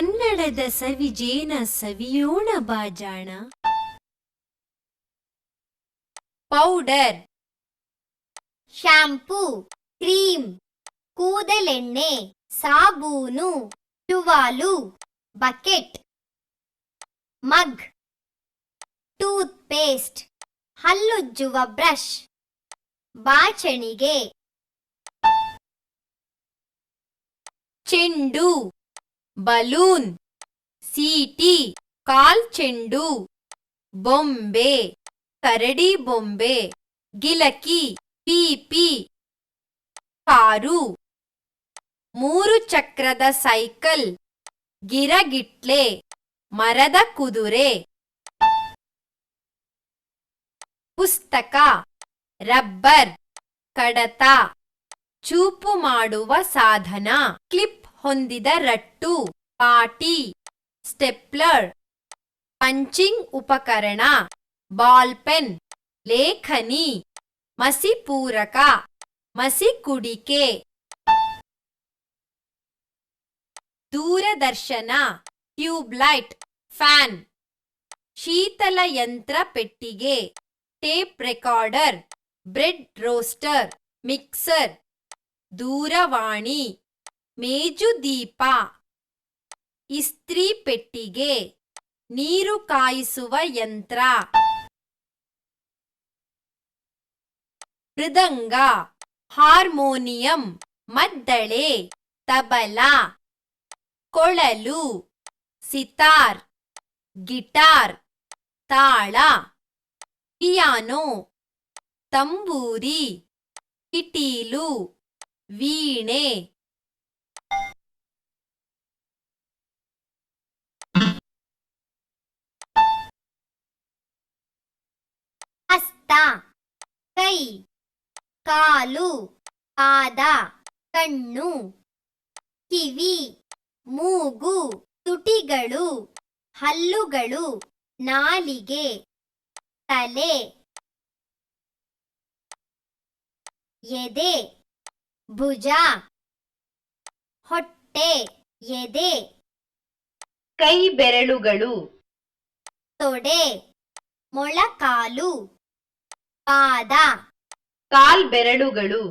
ಕನ್ನಡದ ಸವಿಜೇನ ಸವಿಯೋಣ ಬಾಜಾಣ. ಪೌಡರ್. ಶಾಂಪೂ ಕ್ರೀಮ್, ಕೂದಲೆಣ್ಣೆ, ಸಾಬೂನು ಟುವಾಲು ಬಕೆಟ್. ಮಗ್. ಟೂತ್ ಪೇಸ್ಟ್ ಹಲ್ಲುಜ್ಜುವ ಬ್ರಷ್. ಬಾಚಣಿಗೆ. ಚೆಂಡು. ಬಲೂನ್, ಸೀಟಿ ಕಾಲ್ ಚೆಂಡು ಬೊಂಬೆ, ಕರಡಿ ಬೊಂಬೆ, ಗಿಲಕಿ, ಪಿಪಿ, ಕಾರು, ಮೂರು ಚಕ್ರದ ಸೈಕಲ್, ಗಿರಗಿಟ್ಲೆ, ಮರದ ಕುದುರೆ, ಪುಸ್ತಕ, ರಬ್ಬರ್, ಕಡತ, ಚೂಪು ಮಾಡುವ ಸಾಧನ, ಕ್ಲಿಪ್ ಹೊಂದಿದ ರಟ್ಟು. ಪಾಟಿ ಸ್ಟೆಪ್ಲರ್ ಪಂಚಿಂಗ್ ಉಪಕರಣ ಬಾಲ್ ಪೆನ್ ಲೇಖನಿ ಮಸಿ ಪೂರಕ ಮಸಿ ಕುಡಿಕೆ ದೂರದರ್ಶನ ಟ್ಯೂಬ್ಲೈಟ್ ಫ್ಯಾನ್ ಶೀತಲ ಯಂತ್ರ ಪೆಟ್ಟಿಗೆ tape recorder bread roaster mixer ದೂರವಾಣಿ ಮೇಜು ದೀಪ ಇಸ್ತ್ರಿ ಪೆಟ್ಟಿಗೆ, ನೀರು ಕಾಯಿಸುವ ಯಂತ್ರ. ಮೃದಂಗ, ಹಾರ್ಮೋನಿಯಂ, ಮದ್ದಳೆ, ತಬಲ. ಕೊಳಲು, ಸಿತಾರ್, ಗಿಟಾರ್, ತಾಳ. ಪಿಯಾನೋ, ತಂಬೂರಿ, ಕಿಟೀಲು, ವೀಣೆ. ಕಾಲು ಪಾದ ಕಣ್ಣು ಕಿವಿ ಮೂಗು ತುಟಿಗಳು ಹಲ್ಲುಗಳು ನಾಲಿಗೆ ತಲೆ ಎದೆ ಭುಜ ಹೊಟ್ಟೆ ಎದೆ ಕೈ ಬೆರಳುಗಳು ತೊಡೆ ಮೊಳಕಾಲು ಪಾದ. ಕಾಲ್ ಬೆರಳುಗಳು